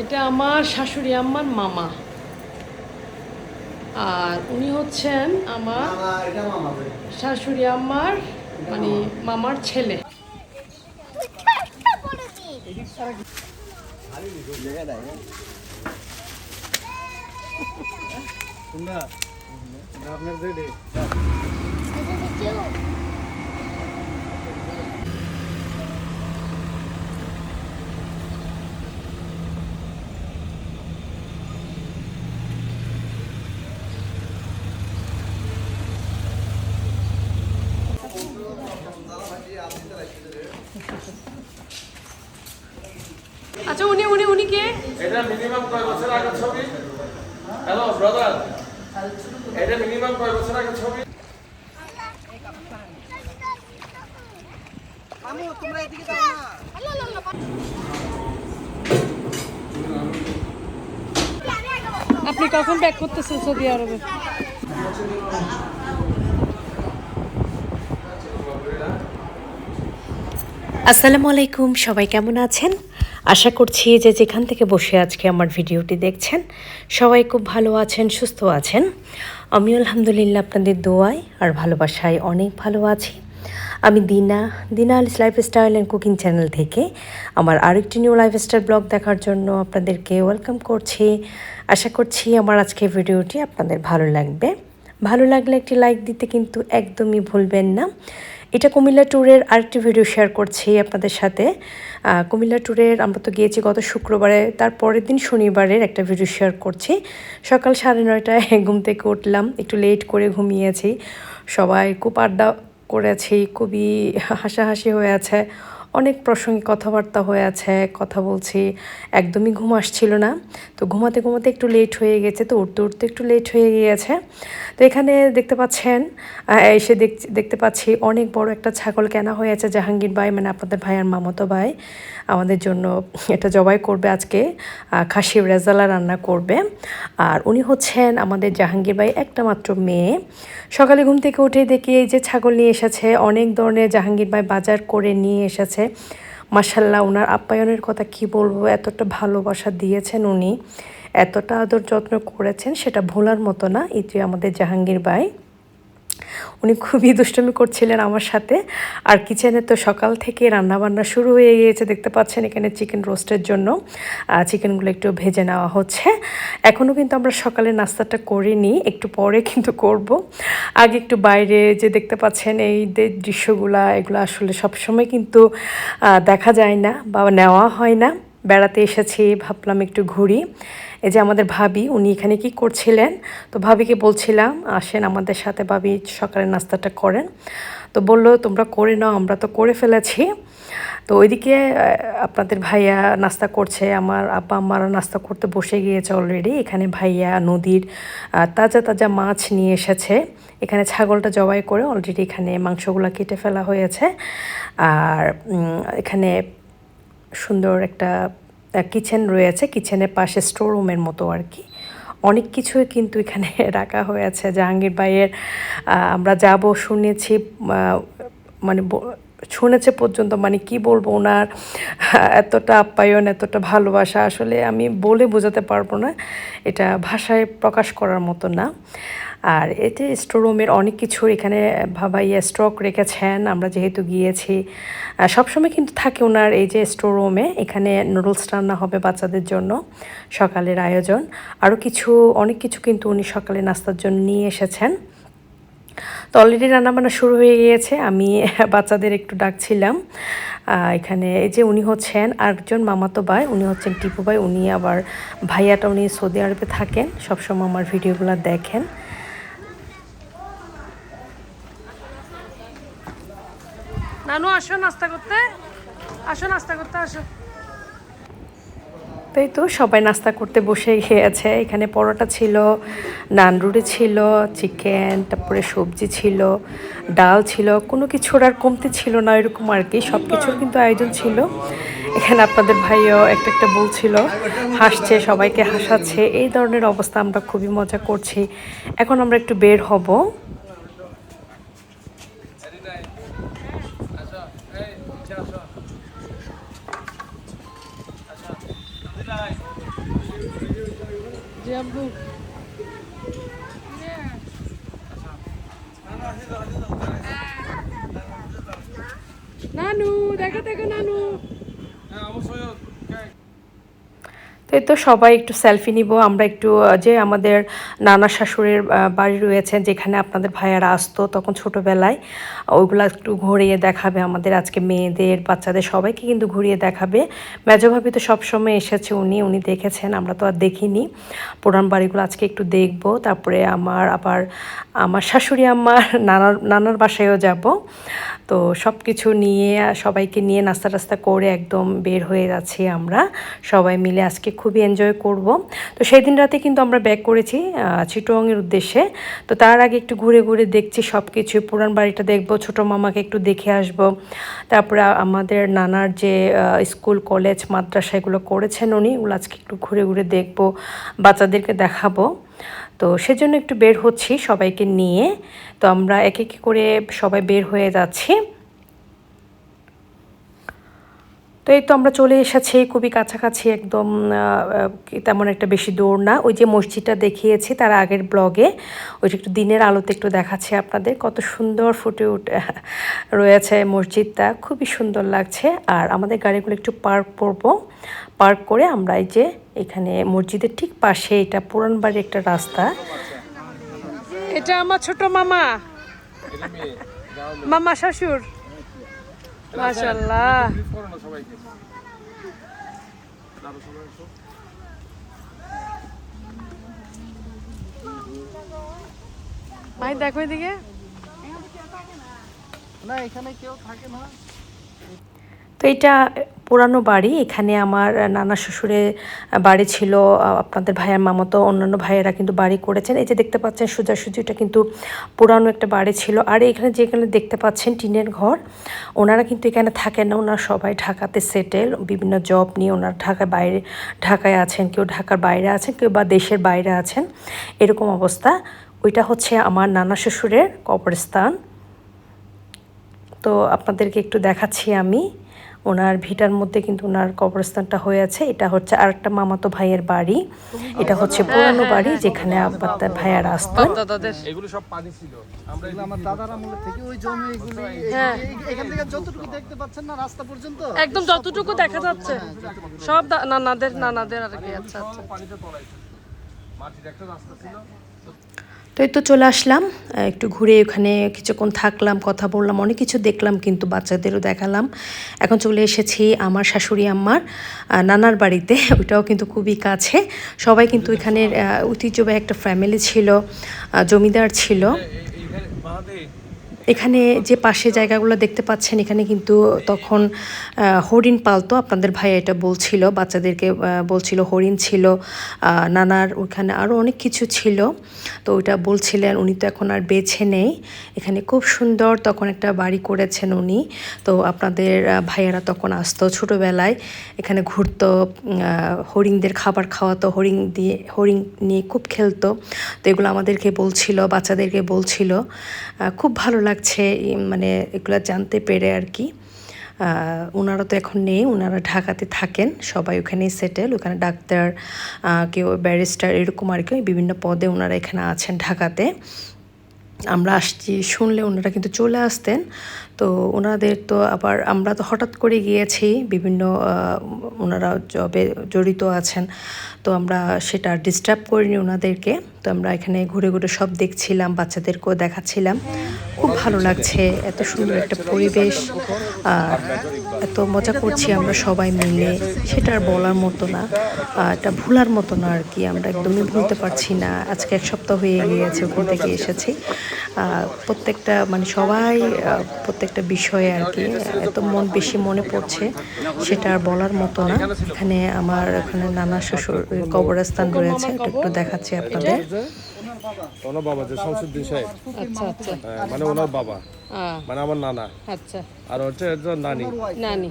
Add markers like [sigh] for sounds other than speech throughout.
এটা আমার শাশুড়ি আম্মার মামা। আর উনি হচ্ছেন আমার শাশুড়ি আম্মার মানে মামার ছেলে। আচ্ছা উনি উনি উনি কে এটা মিনিমাম কয় বছর আগের ছবি? হ্যালো ব্রাদার এটা মিনিমাম কয় বছর আগের ছবি? আপনি কখন ব্যাক করতেছেন সৌদি আরবে? আসসালামু আলাইকুম সবাই কেমন আছেন? আশা করছি যে যেখান থেকে বসে আজকে আমার ভিডিওটি দেখছেন, সবাই খুব ভালো আছেন, সুস্থ আছেন। আমি আলহামদুলিল্লাহ আপনাদের দোয়ায় আর ভালোবাসায় অনেক ভালো আছি। আমি দিনা দিনা আলিস লাইফস্টাইল অ্যান্ড কুকিং চ্যানেল থেকে আমার আরেকটি নিউ লাইফস্টাইল ব্লগ দেখার জন্য আপনাদেরকে ওয়েলকাম করছি। আশা করছি আমার আজকে ভিডিওটি আপনাদের ভালো লাগবে। ভালো লাগলে একটি লাইক দিতে কিন্তু একদমই ভুলবেন না। এটা কুমিল্লা ট্যুরের আরেকটি ভিডিও শেয়ার করছি আপনাদের সাথে। কুমিল্লা ট্যুরের আমরা তো গিয়েছি গত শুক্রবারে, তার পরের দিন শনিবারের একটা ভিডিও শেয়ার করছি। সকাল সাড়ে নয়টায় ঘুম থেকে উঠলাম, একটু লেট করে ঘুমিয়েছি। সবাই খুব আড্ডা করেছি, খুবই হাসাহাসি হয়ে আছে। অনেক প্রসঙ্গে কথাবার্তা হয়ে আছে, কথা বলছি, একদমই ঘুম আসছিল না। তো ঘুমাতে ঘুমাতে একটু লেট হয়ে গেছে, তো উঠতে উঠতে একটু লেট হয়ে গিয়েছে। তো এখানে দেখতে পাচ্ছেন এসে দেখ- দেখতে পাচ্ছি অনেক বড় একটা ছাগল কেনা হয়েছে জাহাঙ্গীর ভাই মানে আপনাদের ভাই আর মামতো ভাই। আমাদের জন্য এটা জবাই করবে আজকে খাসির রেজালা রান্না করবে। আর উনি হচ্ছেন আমাদের জাহাঙ্গীর ভাই একটা মাত্র মেয়ে। সকালে ঘুম থেকে উঠে দেখি এই যে ছাগল নিয়ে এসেছে, অনেক ধরনের জাহাঙ্গীর ভাই বাজার করে নিয়ে এসেছে। মাসাল্লাহ ওনার আপ্যায়নের কথা কি বলব? এতটা ভালোবাসা দিয়েছেন উনি। এতটা আদর যত্ন করেছেন, সেটা ভোলার মতো না। যে আমাদের জাহাঙ্গীর ভাই। উনি খুবই দুষ্টমি করছিলেন আমার সাথে। আর কিচেনে তো সকাল থেকে রান্না বান্না শুরু হয়ে গিয়েছে, দেখতে পাচ্ছেন এখানে চিকেন রোস্টের জন্য। চিকেনগুলো একটু ভেজে নেওয়া হচ্ছে। এখনও কিন্তু আমরা সকালে নাস্তাটা করিনি, একটু পরে কিন্তু করব। আগে একটু বাইরে যে দেখতে পাচ্ছেন এই দৃশ্যগুলা, এগুলো আসলে সবসময় কিন্তু দেখা যায় না বা নেওয়া হয় না। বেড়াতে এসেছি, ভাবলাম একটু ঘুরি। এই যে আমাদের ভাবি, উনি এখানে কি করছিলেন? তো ভাবিকে বলছিলাম, আসেন আমাদের সাথে, ভাবি সকালের নাস্তাটা করেন। তো বলল, তোমরা করে নাও, আমরা তো করে ফেলেছি। তো ওইদিকে আপনাদের ভাইয়া নাস্তা করছে, আমার আব্বা আম্মারা নাস্তা করতে বসে গিয়েছে অলরেডি এখানে ভাইয়া নদীর তাজা তাজা মাছ নিয়ে এসেছে। এখানে ছাগলটা জবাই করে অলরেডি এখানে মাংসগুলো কেটে ফেলা হয়েছে। আর এখানে সুন্দর একটা কিচেন রয়েছে। কিচেনের পাশে স্টোর রুমের মতো আর কি। অনেক কিছুই কিন্তু এখানে [laughs] রাখা হয়েছে জাহাঙ্গীর ভাইয়ের আমরা যাব শুনেছি মানে শুনেছে পর্যন্ত মানে কি বলব ওনার, এতটা আপ্যায়ন, এতটা ভালোবাসা, আসলে আমি বলে বোঝাতে পারব না, এটা ভাষায় প্রকাশ করার মতো না। আর এতে স্টোররুমের অনেক কিছু এখানে ভাবাইয়া স্টক রেখেছেন, আমরা যেহেতু গিয়েছি সবসময় কিন্তু থাকে ওনার এই যে স্টোররুমে এখানে নুডলস রান্না হবে বাচ্চাদের জন্য, সকালের আয়োজন। আরও কিছু, অনেক কিছু কিন্তু উনি সকালে নাস্তার জন্য নিয়ে এসেছেন। তো অলরেডি রান্নাবান্না শুরু হয়ে গিয়েছে, আমি [laughs] বাচ্চাদের একটু ডাকছিলাম। এখানে এই যে উনি হচ্ছেন আরেকজন মামাতো ভাই, উনি হচ্ছেন টিপু ভাই, উনি আবার ভাইয়াটা উনি সৌদি আরবে থাকেন, সবসময় আমার ভিডিওগুলো দেখেন। নানু, আসো নাস্তা করতে। আসো, নাস্তা করতে আসো। তাই তো, সবাই নাস্তা করতে বসে গিয়েছে এখানে পরোটা ছিল, নান রুটি ছিল, চিকেন, তারপরে সবজি ছিল, ডাল ছিল, কোনো কিছুর আর কমতি ছিল না, এরকম আর কি। সব কিছুর কিন্তু আয়োজন ছিল। এখানে আপনাদের ভাইও একটা একটা বলছিল হাসছে, সবাইকে হাসাচ্ছে। এই ধরনের অবস্থা আমরা খুবই মজা করছি। এখন আমরা একটু বের হব। আব্বু। নানু দেখো দেখো নানু। হ্যাঁ অবশ্যই। তো এই তো সবাই একটু সেলফি নিব, আমরা একটু যে আমাদের নানা শাশুড়ির বাড়ি রয়েছে যেখানে আপনাদের ভাইয়ারা আসতো তখন ছোটোবেলায়, ওইগুলো একটু ঘুরিয়ে দেখাবে আমাদের আজকে মেয়েদের, বাচ্চাদের, সবাইকে কিন্তু ঘুরিয়ে দেখাবে। মেজভাবি তো সবসময় এসেছে, উনি উনি দেখেছেন, আমরা তো আর দেখিনি। পুরান বাড়িগুলো আজকে একটু দেখব, তারপরে আমার আবার, আমার শাশুড়ি আমার নানার নানার বাসায়ও যাব। তো সব কিছু নিয়ে সবাইকে নিয়ে নাস্তা টাস্তা করে একদম বের হয়ে যাচ্ছি আমরা। সবাই মিলে আজকে খুবই এনজয় করব। তো সেই দিন রাতে কিন্তু আমরা ব্যাক করেছি আহ, চিটোংয়ের উদ্দেশ্যে। তো তার আগে একটু ঘুরে ঘুরে দেখছি সব কিছু পুরান বাড়িটা দেখব ছোটো মামাকে একটু দেখে আসব। তারপরে আমাদের নানার যে স্কুল কলেজ মাদ্রাসা এগুলো করেছেন উনি। ওগুলো আজকে একটু ঘুরে ঘুরে দেখব বাচ্চাদেরকে দেখাবো। তো সেজন্য একটু বের হচ্ছি সবাইকে নিয়ে। তো আমরা এক এক করে সবাই বের হয়ে যাচ্ছি। তো এই তো আমরা চলে এসেছি খুবই কাছাকাছি একদম তেমন একটা বেশি দৌড় না। ওই যে মসজিদটা দেখিয়েছি তার আগের ব্লগে। ওইটা একটু দিনের আলোতে একটু দেখাচ্ছি আপনাদের। কত সুন্দর ফুটে উঠে, রয়েছে মসজিদটা। খুবই সুন্দর লাগছে। আর আমাদের গাড়িগুলো একটু পার্ক করব। পার্ক করে আমরা এই যে এখানে মসজিদের ঠিক পাশে এটা পুরান বাড়ির একটা রাস্তা। এটা আমার ছোট মামা। মামা শ্বশুর মাশাল্লাহ। ভাই দেখো এদিকে না এখানে কেউ থাকে না। তো এটা পুরানো বাড়ি। এখানে আমার নানা শ্বশুরের বাড়ি ছিল, আপনাদের ভাইয়ের মামাতো অন্যান্য ভাইয়েরা কিন্তু বাড়ি করেছেন। এই যে দেখতে পাচ্ছেন সোজাসুজি এটা কিন্তু পুরানো একটা বাড়ি ছিল। আর এখানে যেখানে দেখতে পাচ্ছেন টিনের ঘর, ওনারা কিন্তু এখানে থাকেন না। ওনারা সবাই ঢাকাতে সেটেল বিভিন্ন জব নিয়ে ওনারা ঢাকায় বাইরে, ঢাকায় আছেন, কেউ ঢাকার বাইরে আছেন, কেউ বা দেশের বাইরে আছেন। এরকম অবস্থা। ওইটা হচ্ছে আমার নানা শ্বশুরের কবরস্থান। তো আপনাদেরকে একটু দেখাচ্ছি আমি। ওনার ভিটার মধ্যে কিন্তু ওনার কবরস্থানটা হয়ে আছে। এটা হচ্ছে আরেকটা মামাতো ভাইয়ের বাড়ি। এটা হচ্ছে পুরানো বাড়ি যেখানে আপনার ভাইয়ার আসতেন। এগুলো সব পানি ছিল। আমরা এগুলো আমার দাদার আমলে থেকে ওই জমি এগুলি হ্যাঁ। এখান থেকে যতটুকু দেখতে পাচ্ছেন না রাস্তা পর্যন্ত একদম যতটুকু দেখা যাচ্ছে। সব নানাদের নানাদের আর কি আচ্ছা আচ্ছা। পানিতে তলাইছে মাটির একটা রাস্তা ছিল। তো এই তো চলে আসলাম। একটু ঘুরে ওখানে কিছুক্ষণ থাকলাম, কথা বললাম, অনেক কিছু দেখলাম, কিন্তু বাচ্চাদেরও দেখালাম। এখন চলে এসেছি আমার শাশুড়ি আম্মার নানার বাড়িতে, [laughs] ওইটাও কিন্তু খুবই কাছে। সবাই কিন্তু এখানে ঐতিহ্যবাহী একটা ফ্যামিলি ছিল জমিদার ছিল। এখানে যে পাশে জায়গাগুলো দেখতে পাচ্ছেন, এখানে কিন্তু তখন হরিণ পালতো আপনাদের ভাই এটা বলছিল, বাচ্চাদেরকে বলছিল হরিণ ছিল নানার ওখানে আরও অনেক কিছু ছিল। তো ওইটা বলছিলেন, উনি তো এখন আর বেছে নেই। এখানে খুব সুন্দর তখন একটা বাড়ি করেছেন উনি। তো আপনাদের ভাইয়েরা তখন আসতো ছোটোবেলায়, এখানে ঘুরতো হরিণদের খাবার খাওয়াতো, হরিণ দিয়ে, হরিণ নিয়ে খুব খেলতো। তো এগুলো আমাদেরকে বলছিল, বাচ্চাদেরকে বলছিল। খুব ভালো লাগছে মানে এগুলো জানতে পেরে আর কি। ওনারা তো এখন নেই ওনারা ঢাকাতে থাকেন, সবাই ওখানেই সেটেল ওখানে ডাক্তার কেউ ব্যারিস্টার এরকম আর কি বিভিন্ন পদে ওনারা এখানে আছেন ঢাকাতে। আমরা আসছি, শুনলে ওনারা কিন্তু চলে আসতেন। তো ওনাদের তো আবার আমরা তো হঠাৎ করে গিয়েছি, বিভিন্ন ওনারা জবে জড়িত আছেন। তো আমরা সেটা ডিস্টার্ব করিনি ওনাদেরকে। তো আমরা এখানে ঘুরে ঘুরে সব দেখছিলাম, বাচ্চাদেরকেও দেখাচ্ছিলাম। খুব ভালো লাগছে, এত সুন্দর একটা পরিবেশ আর এত মজা করছি আমরা সবাই মিলে। সেটা আর বলার মতো না এটা ভুলার মতো না আর কি, আমরা একদমই ভুলতে পারছি না। আজকে এক সপ্তাহ হয়ে গিয়েছে ওখান থেকে এসেছি। প্রত্যেকটা মানে সবাই প্রত্যেকটা বিষয়ে আর কি, এত মন বেশি মনে পড়ছে, সেটা আর বলার মতো না। এখানে আমার এখানে নানা শ্বশুর কবরস্থান রয়েছে এটা একটু দেখাচ্ছি আপনাদের। ওনার বাবা যে শামসুদ্দিন সাহেব। আচ্ছা আচ্ছা। হ্যাঁ, মানে ওনার বাবা। মানে আমার নানা। আচ্ছা। আর হচ্ছে একজন নানি। নানি।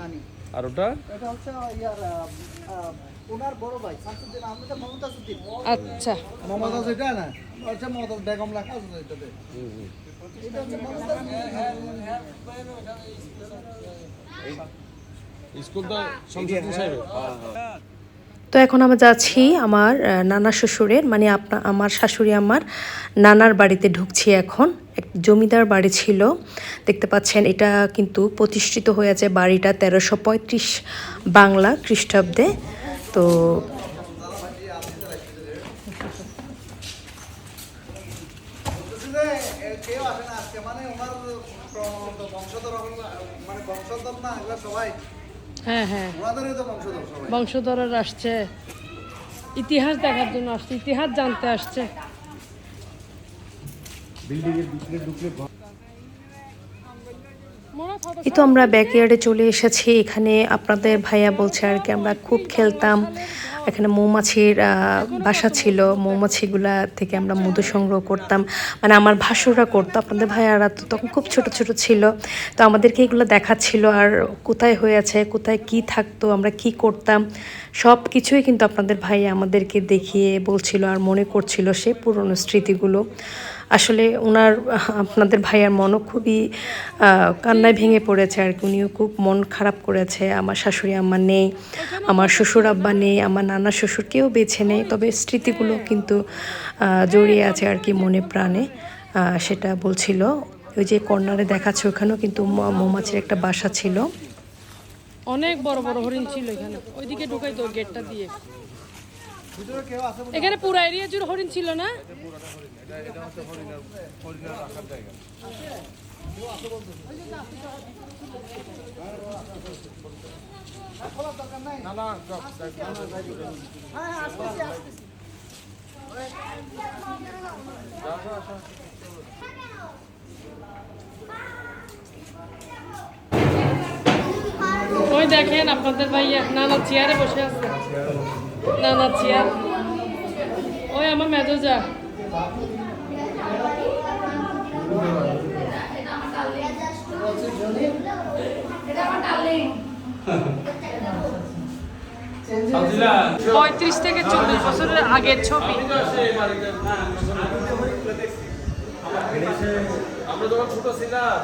আর ওটা? এটা হচ্ছে ইয়ার ওনার বড় ভাই শামসুদ্দিন আহমেদ মমতাজউদ্দিন। আচ্ছা। মমতাজ এটা না হচ্ছে মমতাজ বেগম লেখা আছে এটাতে। এটা হচ্ছে মমতাজ স্কুল তো শামসুদ্দিন সাহেব তো এখন আমরা যাচ্ছি আমার নানা শ্বশুরের মানে আপনা, আমার শাশুড়ি আমার নানার বাড়িতে ঢুকছি এখন। এক জমিদার বাড়ি ছিল। দেখতে পাচ্ছেন, এটা কিন্তু প্রতিষ্ঠিত হয়ে আছে বাড়িটা তেরোশো পঁয়ত্রিশ বাংলা খ্রিস্টাব্দে। তো বলতেছি যে, এ, কেউ আসে না আজকে মানে ওনার প্র- তো বংশধর হল- মানে বংশধর না এগুলা সবাই হ্যাঁ হ্যাঁ। ওনাদেরই বংশধর আসছে। ইতিহাস দেখার জন্য আসছে, ইতিহাস জানতে আসছে। এই তো আমরা ব্যাকইয়ার্ডে চলে এসেছি। এখানে আপনাদের ভাইয়া বলছে আর কি, আমরা খুব খেলতাম। এখানে মৌমাছির বাসা ছিল। মৌমাছিগুলা থেকে আমরা মধু সংগ্রহ করতাম। মানে আমার ভাসুরা করতো আপনাদের ভাইয়ারা তো তখন খুব ছোট ছোট ছিল। তো আমাদেরকে এগুলো দেখাচ্ছিল আর কোথায় হয়েছে কোথায় কি থাকতো আমরা কি করতাম। সব কিছুই কিন্তু আপনাদের ভাই আমাদেরকে দেখিয়ে বলছিল আর মনে করছিল সে পুরনো স্মৃতিগুলো। আসলে ওনার, আপনাদের ভাইয়ার মনও খুবই কান্নায় ভেঙে পড়েছে আর কি। উনিও খুব মন খারাপ করেছে, আমার শাশুড়ি আম্মা নেই, আমার শ্বশুর আব্বা নেই, আমার নানা শ্বশুর কেউ বেছে নেই, তবে স্মৃতিগুলো কিন্তু জড়িয়ে আছে আর কি মনে প্রাণে সেটা বলছিল। ওই যে কর্নারে দেখাচ্ছে ওখানেও কিন্তু মৌমাছির একটা বাসা ছিল। অনেক বড় বড় হরিণ ছিল এখানে। ওইদিকে ঢুকাই তো গেটটা দিয়ে। এখানে পুরা এরিয়া জুড়ে হরিণ ছিল না? ওই দেখেন আপনাদের ভাইয়া নানা চেয়ারে বসে আছে। নানা চেয়ার ওই আমার মেজোজা পঁয়ত্রিশ থেকে চল্লিশ বছরের আগের ছবি। আমরা যখন ছোট ছিলাম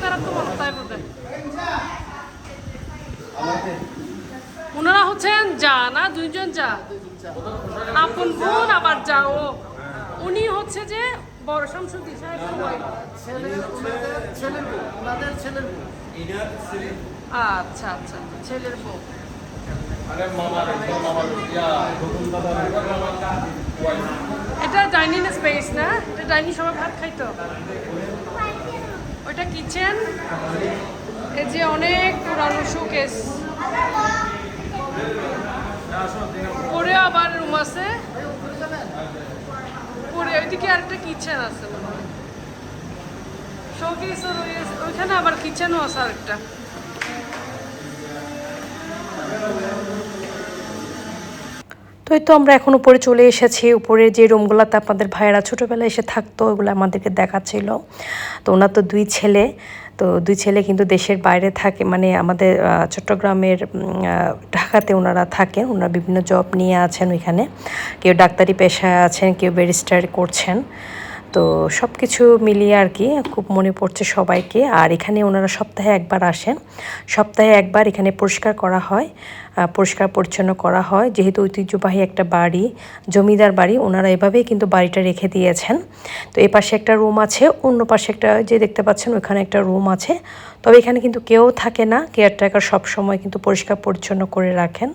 তারা তো বলো তাই বোধ ওনারা হচ্ছেন যা, না? দুইজন যা? আপন বোন, আবার যা, ও। উনি হচ্ছে যে বড় শামসুদ্দিন সাহেবের। আচ্ছা আচ্ছা ছেলের বউ। এটা ডাইনিং স্পেস, না? এটা ডাইনিং সবাই ভাত খাইতো? ওইটা কিচেন? এই যে অনেক পুরানো শোকেস পরে আবার রুম আছে। পরে ওইদিকে আরেকটা কিচেন আছে শোকেস ওইখানে আবার কিচেনও আছে আরেকটা। তো এই তো আমরা এখন উপরে চলে এসেছি। উপরে যে রুমগুলোতে আপনাদের ভাইয়েরা ছোটোবেলায় এসে থাকতো, ওগুলো আমাদেরকে দেখাচ্ছিল। তো ওনার তো দুই ছেলে। তো দুই ছেলে কিন্তু দেশের বাইরে থাকে মানে আমাদের চট্টগ্রামের ঢাকাতে ওনারা থাকেন ওনারা বিভিন্ন জব নিয়ে আছেন ওইখানে। কেউ ডাক্তারি পেশায় আছেন, কেউ ব্যারিস্টার করছেন। তো সব কিছু মিলিয়ে আর কি খুব মনে পড়ছে সবাইকে। আর এখানে ওনারা সপ্তাহে একবার আসেন। সপ্তাহে একবার এখানে পরিষ্কার করা হয় পরিষ্কার পরিচ্ছন্ন করা হয়। যেহেতু ঐতিহ্যবাহী একটা বাড়ি, জমিদার বাড়ি, ওনারা এভাবেই কিন্তু বাড়িটা রেখে দিয়েছেন। তো এই পাশে একটা রুম আছে, অন্য পাশে একটা যে দেখতে পাচ্ছেন ওখানে একটা রুম আছে। তবে এখানে কিন্তু কেউ থাকে না, কেয়ারটেকার সব সময় কিন্তু পরিষ্কার পরিচ্ছন্ন করে রাখেন।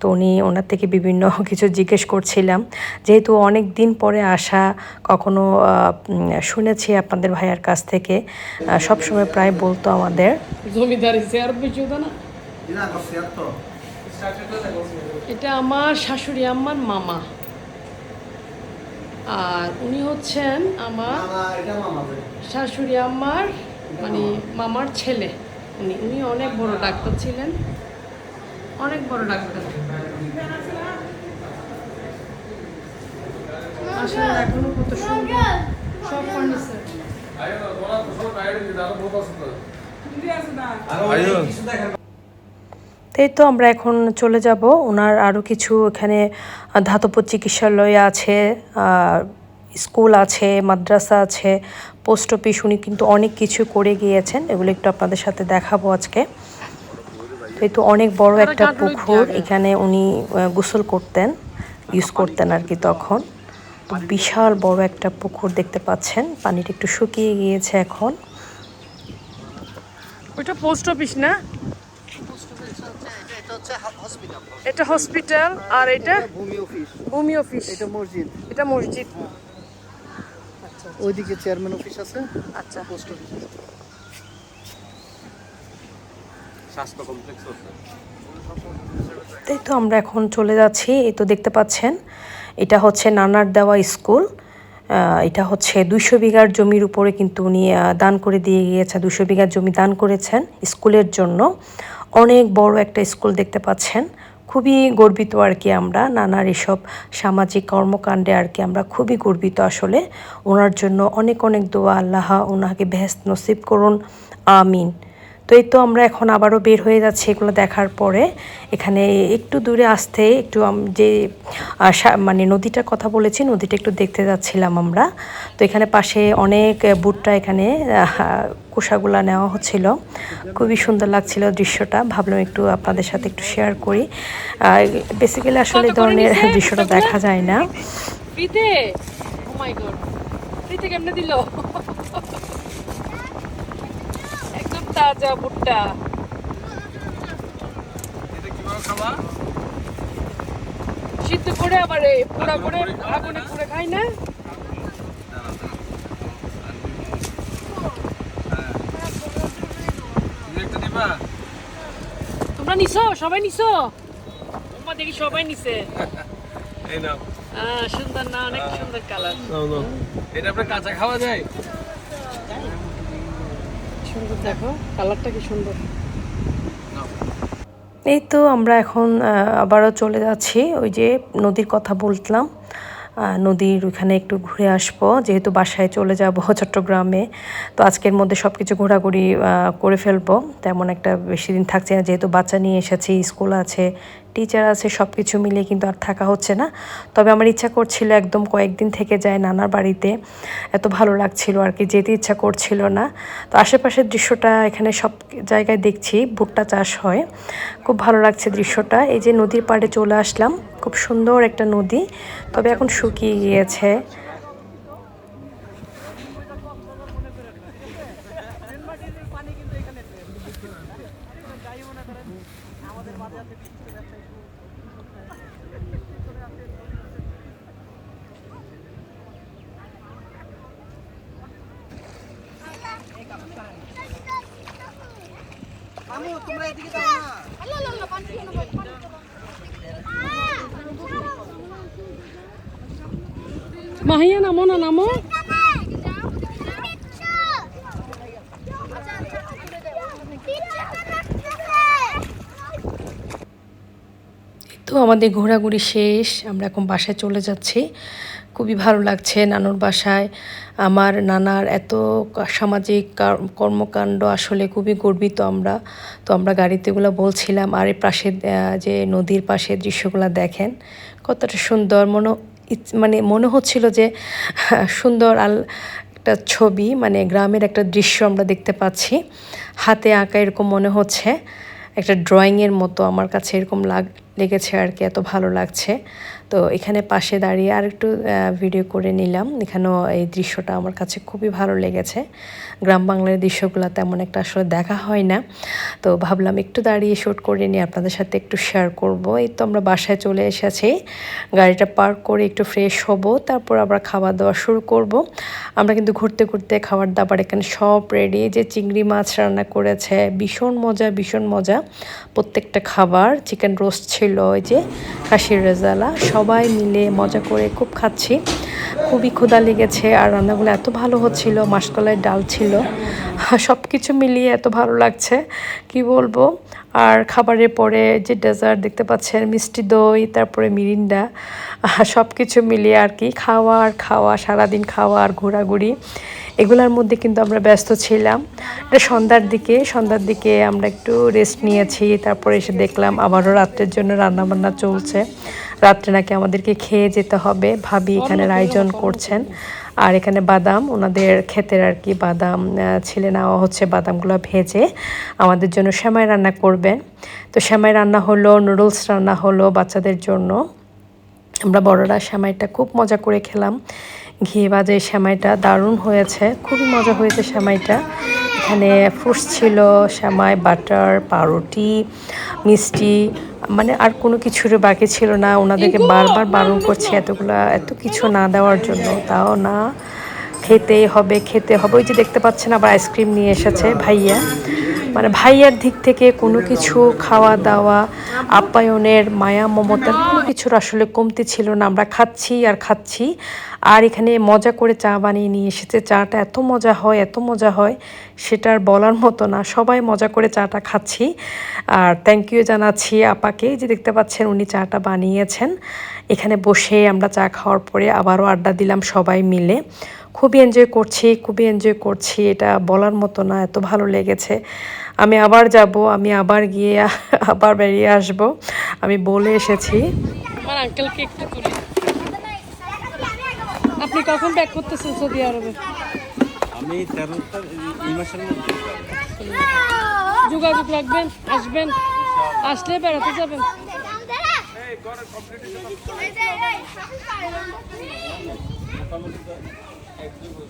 তো উনি ওনার থেকে বিভিন্ন [laughs] কিছু জিজ্ঞেস করছিলাম। যেহেতু অনেক দিন পরে আসা কখনো শুনেছি আপনাদের ভাইয়ার কাছ থেকে সব সময় প্রায় বলতো আমাদের। জমিদারি বেশি হতো না? এটা আমার শাশুড়ি আম্মার মামা। আর উনি হচ্ছেন আমার শাশুড়ি আম্মার মানে মামার ছেলে। উনি উনি অনেক বড় ডাক্তার ছিলেন। অনেক বড় ডাক্তার। আসলে এখনও কত সুন্দর। সব ফার্নিচার এই তো আমরা এখন চলে যাব। ওনার আরও কিছু এখানে ধাতব চিকিৎসালয় আছে স্কুল আছে মাদ্রাসা আছে পোস্ট অফিস উনি কিন্তু অনেক কিছু করে গিয়েছেন। এগুলো একটু আপনাদের সাথে দেখাবো আজকে। তো এই তো অনেক বড় একটা পুকুর। এখানে উনি গোসল করতেন ইউজ করতেন আর কি তখন। তো বিশাল বড় একটা পুকুর দেখতে পাচ্ছেন। পানিটা একটু শুকিয়ে গিয়েছে এখন। ওইটা পোস্ট অফিস না? এটা হসপিটাল আর এটা ভূমি অফিস ভূমি অফিস এটা মসজিদ। এটা মসজিদ। ওইদিকে চেয়ারম্যান অফিস আছে। আচ্ছা। পোস্ট অফিস এই তো আমরা এখন চলে যাচ্ছি, এই তো দেখতে পাচ্ছেন, এটা হচ্ছে নানার দেওয়া স্কুল। এটা হচ্ছে দুইশো বিঘার জমির উপরে কিন্তু উনি দান করে দিয়ে গিয়েছে দুশো বিঘার জমি দান করেছেন স্কুলের জন্য। অনেক বড় একটা স্কুল দেখতে পাচ্ছেন, খুবই গর্বিত আর কি আমরা, নানার এসব সামাজিক কর্মকাণ্ডে আর কি আমরা খুবই গর্বিত আসলে। ওনার জন্য অনেক অনেক দোয়া, আল্লাহ ওনাকে বেহেস্ত নসিব করুন, আমিন। তো এই তো আমরা এখন আবারও বের হয়ে যাচ্ছি এগুলো দেখার পরে। এখানে একটু দূরে আসতে একটু যে মানে নদীটার কথা বলেছি নদীটা একটু দেখতে যাচ্ছিলাম আমরা। তো এখানে পাশে অনেক বুটটা এখানে কোষাগুলা নেওয়া হচ্ছিল। খুবই সুন্দর লাগছিল দৃশ্যটা ভাবলাম একটু আপনাদের সাথে একটু শেয়ার করি। বেসিক্যালি আসলে ধরনের [laughs] দৃশ্যটা দেখা যায় না। ফ্রিতে? ও মাই গড ফ্রিতে কেমনে দিল? একদম [laughs] তাজা ভুট্টা। সিদ্ধ করে আবার পোড়া করে আগুনে পুড়ে খাই না? দিবা? তোমরা নিছো? সবাই নিছো? তোমার দেখি সবাই নিছে। এই নাও। সুন্দর না অনেক সুন্দর কালার এটা আপনার কাঁচা খাওয়া যায়? দেখো, কালারটা কি সুন্দর। এই তো আমরা এখন আবারও চলে যাচ্ছি, ওই যে নদীর কথা বললাম। নদীর ওখানে একটু ঘুরে আসব, যেহেতু বাসায় চলে যাব [laughs] চট্টগ্রামে। তো আজকের মধ্যে সব কিছু ঘোরাঘুরি করে ফেলব। তেমন একটা বেশি দিন থাকছে না, যেহেতু বাচ্চা নিয়ে এসেছি, স্কুল আছে টিচার আছে সব কিছু মিলিয়ে কিন্তু আর থাকা হচ্ছে না। তবে আমার ইচ্ছা করছিল একদম কয়েকদিন থেকে যায় নানার বাড়িতে। এত ভালো লাগছিল আর কি, যেতে ইচ্ছা করছিল না। তো আশেপাশের দৃশ্যটা এখানে সব জায়গায় দেখছি, ভুট্টা চাষ হয়। খুব ভালো লাগছে দৃশ্যটা। এই যে নদীর পাড়ে চলে আসলাম, খুব সুন্দর একটা নদী। তবে এখন শুকিয়ে গিয়েছে আমু তোমরা এদিকে যাও না মাহিয়া, নামো না, নামো। তো আমাদের ঘোরাঘুরি শেষ, আমরা এখন বাসায় চলে যাচ্ছি। খুবই ভালো লাগছে নানুর বাসায়। আমার নানার এত সামাজিক কর্মকাণ্ড আসলে খুবই গর্বিত আমরা। তো আমরা গাড়িতে এগুলো বলছিলাম, আর এই পাশে যে নদীর পাশে দৃশ্যগুলো দেখেন, কতটা সুন্দর, মনে মানে মনে হচ্ছিল যে, [laughs] সুন্দর আল, একটা ছবি মানে গ্রামের একটা দৃশ্য আমরা দেখতে পাচ্ছি। হাতে আঁকা এরকম মনে হচ্ছে। একটা ড্রয়িংয়ের মতো আমার কাছে এরকম লাগ, লেগেছে আর কি, এত ভালো লাগছে। তো এখানে পাশে দাঁড়িয়ে আর একটু ভিডিও করে নিলাম। এখানেও এই দৃশ্যটা আমার কাছে খুবই ভালো লেগেছে। গ্রাম বাংলার দৃশ্যগুলো তেমন একটা আসলে দেখা হয় না। তো ভাবলাম একটু দাঁড়িয়ে শ্যুট করে নিয়ে আপনাদের সাথে একটু শেয়ার করব। এই তো আমরা বাসায় চলে এসেছি। গাড়িটা পার্ক করে একটু ফ্রেশ হব, তারপর আবার খাওয়া দাওয়া শুরু করব। আমরা কিন্তু ঘুরতে ঘুরতে খাবার দাবার এখানে সব রেডি যে চিংড়ি মাছ রান্না করেছে, ভীষণ মজা ভীষণ মজা। প্রত্যেকটা খাবার চিকেন রোস্ট ছিল, ওই যে খাসির রেজালা সবাই মিলে মজা করে খুব খাচ্ছি। খুবই ক্ষুধা লেগেছে আর রান্নাগুলো এত ভালো হচ্ছিল মাসকলাইয়ের ডাল ছিল। [laughs] সব কিছু মিলিয়ে এত ভালো লাগছে, কি বলব? আর খাবারের পরে যে ডেজার্ট দেখতে পাচ্ছেন, মিষ্টি দই, তারপরে মিরিন্ডা [laughs] সব কিছু মিলিয়ে আর কি, খাওয়া আর খাওয়া, সারাদিন খাওয়া আর ঘোরাঘুরি। এগুলোর মধ্যে কিন্তু আমরা ব্যস্ত ছিলাম। এটা সন্ধ্যার দিকে সন্ধ্যার দিকে আমরা একটু রেস্ট নিয়েছি তারপরে এসে দেখলাম আবারও রাত্রের জন্য রান্নাবান্না চলছে। রাত্রে নাকি আমাদেরকে খেয়ে যেতে হবে ভাবি এখানের আয়োজন করছেন। আর এখানে বাদাম ওনাদের ক্ষেতের আর কি বাদাম ছিলে নেওয়া হচ্ছে বাদামগুলো ভেজে আমাদের জন্য সেমাই রান্না করবেন। তো সেমাই রান্না হলো নুডলস রান্না হলো বাচ্চাদের জন্য। আমরা বড়রা সেমাইটা খুব মজা করে খেলাম। ঘি বাজে সেমাইটা দারুণ হয়েছে খুবই মজা হয়েছে সেমাইটা। এখানে ফ্রুটস ছিল সেমাই বাটার পাউরুটি মিষ্টি মানে আর কোনো কিছুর বাকি ছিল না। ওনাদেরকে বারবার বারণ করছি এতগুলা এত কিছু না দেওয়ার জন্য। তাও না খেতেই হবে খেতে হবে। ওই যে দেখতে পাচ্ছেন আবার আইসক্রিম নিয়ে এসেছে ভাইয়া। মানে ভাইয়ার দিক থেকে কোনো কিছু খাওয়া দাওয়া, আপ্যায়নের, মায়া, মমতার কোনো কিছুর আসলে কমতি ছিল না। আমরা খাচ্ছি আর খাচ্ছি। আর এখানে মজা করে চা বানিয়ে নিয়ে এসেছে। চাটা এত মজা হয়, এত মজা হয়, সেটা আর বলার মতো না। সবাই মজা করে চাটা খাচ্ছি। আর থ্যাংক ইউ জানাচ্ছি আপাকে যে দেখতে পাচ্ছেন উনি চাটা বানিয়েছেন। এখানে বসে আমরা চা খাওয়ার পরে আবারও আড্ডা দিলাম সবাই মিলে। খুবই এনজয় করছি, খুবই এনজয় করছি। এটা বলার মতো না, এত ভালো লেগেছে। আমি আবার যাব আমি আবার গিয়ে [laughs] আবার বেরিয়ে আসব। আমি বলে এসেছি। আমার আঙ্কেলকে একটু তুলি আপনি কখন ব্যাক করতেছেন সৌদি আরবে? আমি তেরো এই মাসের মধ্যে। যোগাযোগ রাখবেন আসবেন। আসলে বেড়াতে যাবেন। একজনের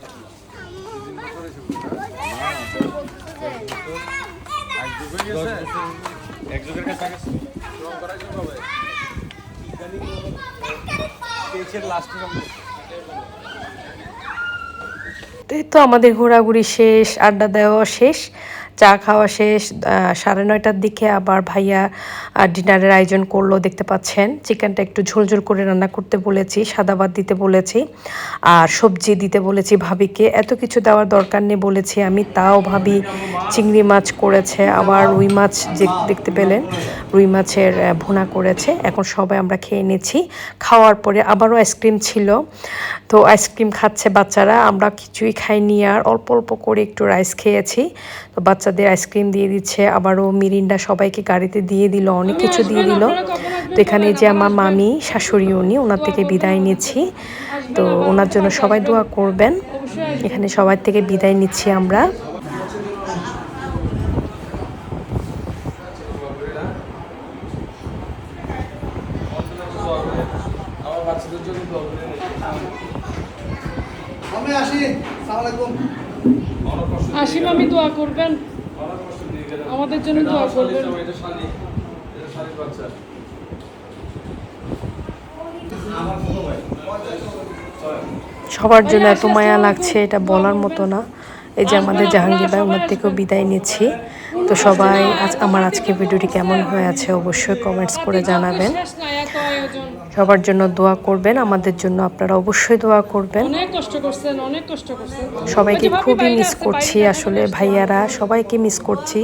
[laughs] এই তো আমাদের ঘোরাঘুরি শেষ, আড্ডা দেওয়া শেষ, চা খাওয়া শেষ সাড়ে নয়টার দিকে আবার ভাইয়া ডিনারের আয়োজন করল, দেখতে পাচ্ছেন। চিকেনটা একটু ঝোলঝোল করে রান্না করতে বলেছি, সাদা ভাত দিতে বলেছি, আর সবজি দিতে বলেছি ভাবিকে। এত কিছু দেওয়ার দরকার নেই বলেছি আমি, তাও ভাবি চিংড়ি মাছ করেছে, আবার রুই মাছ যে দেখতে পেলেন, রুই মাছের ভুনা করেছে। এখন সবাই আমরা খেয়ে নিচ্ছি। খাওয়ার পরে আবারও আইসক্রিম ছিল। তো আইসক্রিম খাচ্ছে বাচ্চারা, আমরা কিছুই খাইনি আর অল্প অল্প করে একটু রাইস খেয়েছি। তো বাচ্চাদের আইসক্রিম দিয়ে দিচ্ছে, আবারও মিরিন্ডা সবাইকে গাড়িতে দিয়ে দিল, অনেক কিছু দিয়ে দিল। তো এখানে যে আমার মামি, শাশুড়ি উনি, ওনার থেকে বিদায় নিচ্ছি। তো ওনার জন্য সবাই দোয়া করবেন। এখানে সবার থেকে বিদায় নিচ্ছি আমার বাচ্চাদের জন্য দোয়া করে নিই। আমি আসি সালাম আলাইকুম দিয়ে আমি দোয়া করবেন। আমাদের জন্য দোয়া করবেন। সবার জন্য এত মায়া লাগছে এটা বলার মতো না। এই যে আমাদের জাহাঙ্গীর ভাই ওনার থেকেও বিদায় নিচ্ছি। তো সবাই আজ আমার আজকে ভিডিওটি কেমন হয়ে আছে অবশ্যই কমেন্টস করে জানাবেন। সবার জন্য দোয়া করবেন আমাদের জন্য আপনারা অবশ্যই দোয়া করবেন। অনেক কষ্ট করছেন অনেক কষ্ট করছেন। সবাইকে খুবই মিস করছি আসলে ভাইয়ারা সবাইকে মিস করছি।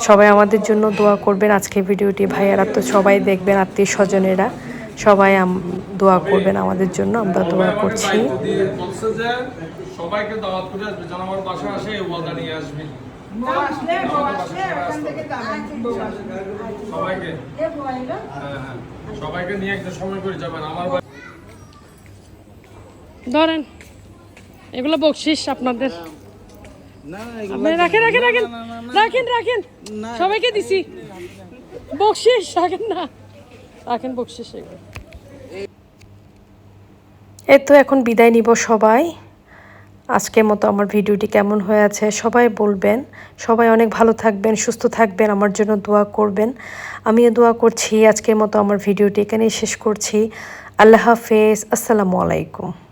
সবাই আমাদের জন্য দোয়া করবেন আজকে ভিডিওটি ভাইয়ারা তো সবাই দেখবেন আত্মীয় স্বজনেরা সবাই আম- দোয়া করবেন আমাদের জন্য আমরা দোয়া করছি। সবাইকে দাওয়াত করে আসবে যেন আমার বাসায় আসে ওয়াদা নিয়ে আসবে। সবাইকে। সবাইকে নিয়ে একটা সময় করে যাবেন আমার ধরেন এগুলো বকশিস আপনাদের। রাখেন রাখেন রাখেন। রাখেন রাখেন। সবাইকে দিছি। বকশিস রাখেন না। রাখেন বকশিস এগুলো। এই তো এখন বিদায় নিব সবাই। আজকের মতো আমার ভিডিওটি কেমন হয়ে আছে সবাই বলবেন। সবাই অনেক ভালো থাকবেন, সুস্থ থাকবেন, আমার জন্য দোয়া করবেন। আমিও দোয়া করছি, আজকের মতো আমার ভিডিওটি এখানেই শেষ করছি। আল্লাহ হাফেজ, আসসালামু আলাইকুম।